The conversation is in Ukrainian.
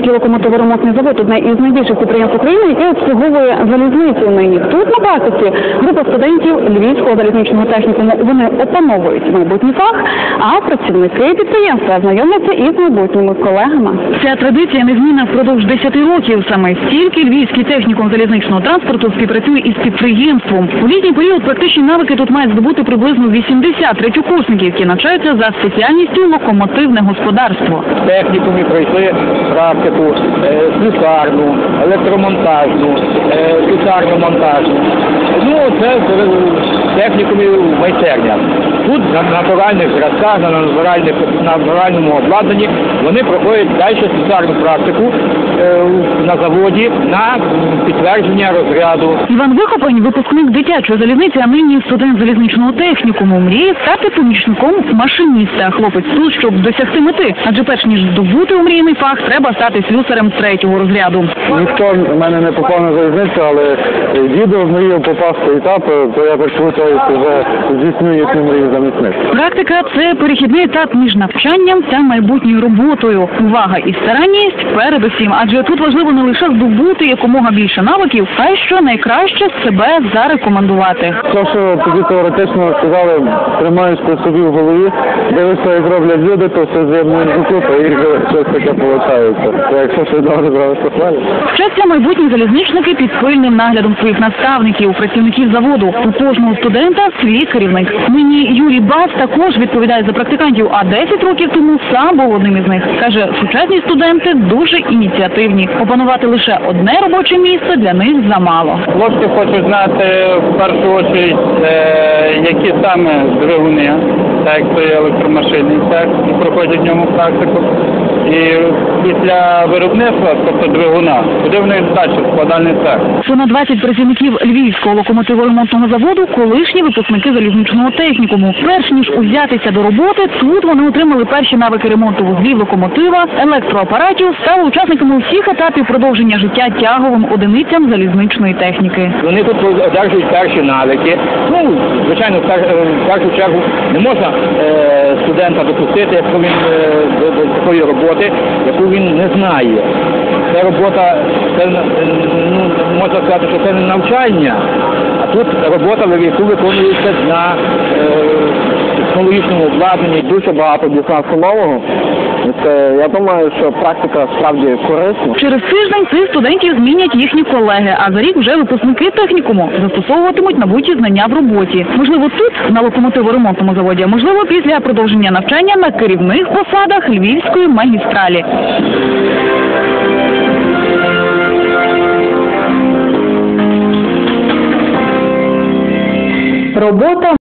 локомотиворемонтний завод одне із найбільших підприємств України, яке обслуговує залізницю нині. Тут практиці група студентів Львівського залізничного технікуму вони опановують майбутній фах, а працівники підприємства знайомляться із майбутніми колегами. Ця традиція незмінна впродовж 10 років. Саме стільки Львівський технікум залізничного транспорту співпрацює із підприємством. У літній період практичні навики тут мають здобути приблизно 80 третьокурсників, які навчаються за спеціальністю локомотивне господарство. Технікумі пройшли практику е, слюсарну, електромонтажну, е, слюсарно-монтажну. Ну, це в технікумі майстерня. Тут на натуральних зразках, на натуральних, на натуральному обладнанні вони проходять далі слюсарну практику е, на заводі на підтвердження розряду. Іван Вихопень, випускник дитячої залізниці, а нині студент залізничного технікуму, мріє стати помічником машиніста. Хлопець тут, щоб досягти мети. Адже перш ніж здобути омріяний фах, треба стати слюсарем третього розряду. Ніхто в мене не попав на залізницю, але дідо мріяв попасти етап, то я так вже здійснюю їхню мрію. Практика це перехідний етап між навчанням та майбутньою роботою. Увага і старанність передусім, адже тут важливо не лише здобути якомога більше навиків, а й що найкраще себе зарекомендувати. Те, що тоді теоретично сказали, тримаюсь при собі в голові, дивишся, як роблять люди, то все з'єднуєш докупи і щось таке виходить. То якщо щось добре зробиш, то славі. Вчаться майбутні залізничники під пильним наглядом своїх наставників, працівників заводу. У кожного студента свій керівник. Нині Юрій Бац також відповідає за практикантів, а 10 років тому сам був одним із них. Каже, сучасні студенти дуже ініціативні. Опанувати лише одне робоче місце для них замало. Хлопці хочуть знати в першу чергу, які саме двигуни, так як є електромашини, так, і проходять в ньому практику. І після виробництва, тобто двигуна, куди вони далі складальний цех. Понад 20 працівників Львівського локомотиворемонтного заводу колишні випускники залізничного технікуму. Перш ніж узятися до роботи, тут вони отримали перші навики ремонту вузлів локомотива, електроапаратів, стали учасниками усіх етапів продовження життя тяговим одиницям залізничної техніки. Вони тут одержують перші навики. Ну, звичайно, в пер- е, першу чергу не можна е, студента допустити, він е, до такої роботи, яку він не знає. Це робота, це е, ну, можна сказати, що це не навчання, а тут робота, яку виконується на е, технологічному обладнанні. Дуже багато дізнався нового. Це, я думаю, що практика справді корисна. Через тиждень цих студентів змінять їхні колеги, а за рік вже випускники технікуму застосовуватимуть набуті знання в роботі. Можливо, тут на локомотиворемонтному заводі, а можливо, після продовження навчання на керівних посадах Львівської магістралі. Робота